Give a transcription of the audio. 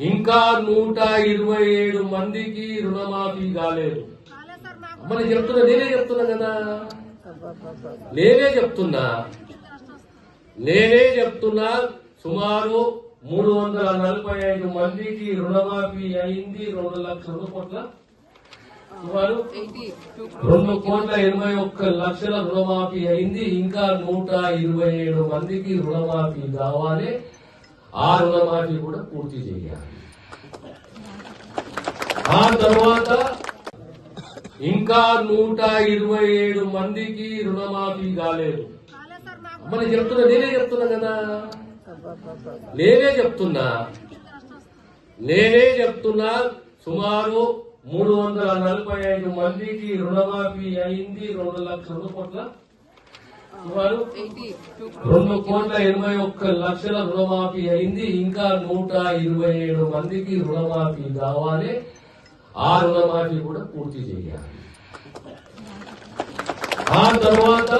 ఇంకా నూట ఇరవై ఏడు మందికి రుణమాఫీ కాలేదు. అమ్మని చెప్తున్నా నేనే చెప్తున్నా కదా. నేనే చెప్తున్నా. నేనే చెప్తున్నా సుమారు మూడు వందల నలభై ఐదు మందికి రుణమాఫీ అయింది రెండు లక్షల కోట్ల. సుమారు రెండు కోట్ల ఎనభై ఒక్క లక్షల రుణమాఫీ అయింది. ఇంకా నూట ఇరవై ఏడు మందికి రుణమాఫీ కావాలి. ఆ రుణమాఫీ కూడా పూర్తి చేయాలి. ఆ తర్వాత ఇంకా నూట ఇరవై ఏడు మందికి రుణమాఫీ కాలేదు. అమ్మని చెప్తున్నా నేనే చెప్తున్నా కదా. నేనే చెప్తున్నా. నేనే చెప్తున్నా సుమారు మూడు వందల నలభై ఐదు మందికి రుణమాఫీ అయింది రెండు లక్షల కోట్ల సుమారు రెండు కోట్ల ఎనభై ఒక్క లక్షల రుణమాఫీ అయింది. ఇంకా నూట ఇరవై ఏడు మందికి రుణమాఫీ కావాలి. ఆ రుణమాఫీ కూడా పూర్తి చేయాలి. ఆ తర్వాత